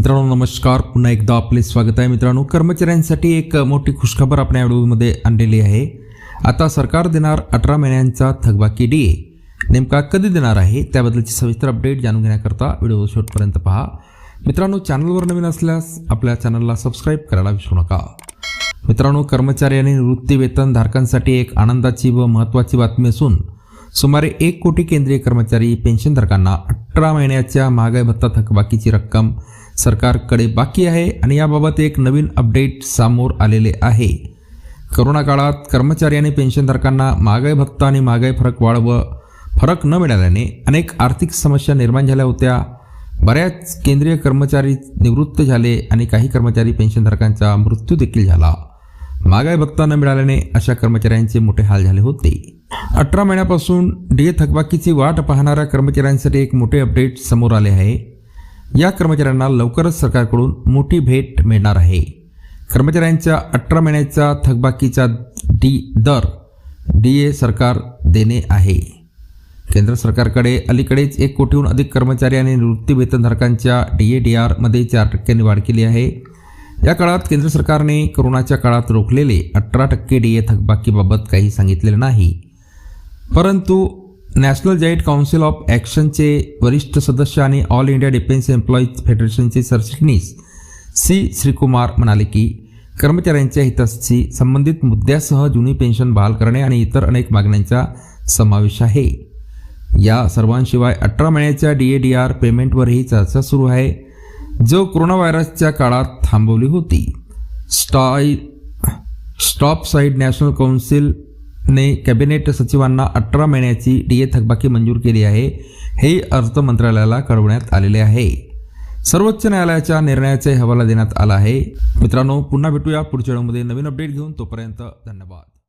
मित्रांनो नमस्कार. पुन्हा एकदा आपले स्वागत आहे मित्रांनो. कर्मचाऱ्यांसाठी एक मोठी खुशखबर आपल्या व्हिडिओमध्ये आणलेली आहे. आता सरकार देणार अठरा महिन्यांचा थकबाकी डी ए नेमका कधी देणार आहे? त्याबद्दलची सविस्तर अपडेट जाणून घेण्याकरता व्हिडिओ शेवटपर्यंत पहा. मित्रांनो चॅनलवर नवीन असल्यास आपल्या चॅनलला सबस्क्राईब करायला विसरू नका. मित्रांनो कर्मचारी आणि निवृत्तीवेतनधारकांसाठी धारकांसाठी एक आनंदाची व महत्त्वाची बातमी असून सुमारे एक कोटी केंद्रीय कर्मचारी पेन्शनधारकांना अठरा महिन्याच्या महागाई भत्ता थकबाकीची रक्कम सरकारकडे बाकी आहे आणि याबाबत एक नवीन अपडेट समोर आलेले आहे. करोना काळात कर्मचारी आणि पेन्शनधारकांना महागाई भत्ता आणि महागाई फरक वाढ व फरक न मिळाल्याने अनेक आर्थिक समस्या निर्माण झाल्या होत्या. बऱ्याच केंद्रीय कर्मचारी निवृत्त झाले आणि काही कर्मचारी पेन्शनधारकांचा मृत्यू देखील झाला. महागाई भत्ता न मिळाल्याने अशा कर्मचाऱ्यांचे मोठे हाल झाले होते. अठरा महिन्यापासून डीए थकबाकीची वाट पाहणाऱ्या कर्मचाऱ्यांसाठी एक मोठे अपडेट समोर आले आहे. या कर्मचाऱ्यांना लवकरच सरकारकडून मोठी भेट मिळणार आहे. कर्मचाऱ्यांच्या अठरा महिन्याचा थकबाकीचा डी दर डी ए सरकार देणे आहे. केंद्र सरकारकडे अलीकडेच एक कोटीहून अधिक कर्मचारी आणि निवृत्तीवेतनधारकांच्या डी ए डी आरमध्ये चार टक्क्यांनी वाढ केली आहे. या काळात केंद्र सरकारने कोरोनाच्या काळात रोखलेले अठरा टक्के डी ए थकबाकीबाबत काही सांगितलेलं नाही. परंतु नॅशनल जॉईंट काउन्सिल ऑफ ॲक्शनचे वरिष्ठ सदस्य आणि ऑल इंडिया डिफेन्स एम्प्लॉईज फेडरेशनचे सरचिटणीस सी. श्रीकुमार म्हणाले की कर्मचाऱ्यांच्या हिताशी संबंधित मुद्द्यासह जुनी पेन्शन बहाल करणे आणि इतर अनेक मागण्यांचा समावेश आहे. या सर्वांशिवाय अठरा महिन्याच्या डी ए डी आर पेमेंटवरही चर्चा सुरू आहे जो कोरोना व्हायरसच्या काळात थांबवली होती. स्टाय स्टॉप साईड नॅशनल काउन्सिल ने कॅबिनेट सचिवांना अठरा महिन्याची डी ए थकबाकी मंजूर केली आहे हे अर्थ मंत्रालयाला कळवण्यात आलेले आहे. सर्वोच्च न्यायालयाच्या निर्णयाचा हवाला देण्यात आला आहे. मित्रांनो पुन्हा भेटूया पुढच्या वेळेमध्ये नवीन अपडेट घेऊन तोपर्यंत धन्यवाद.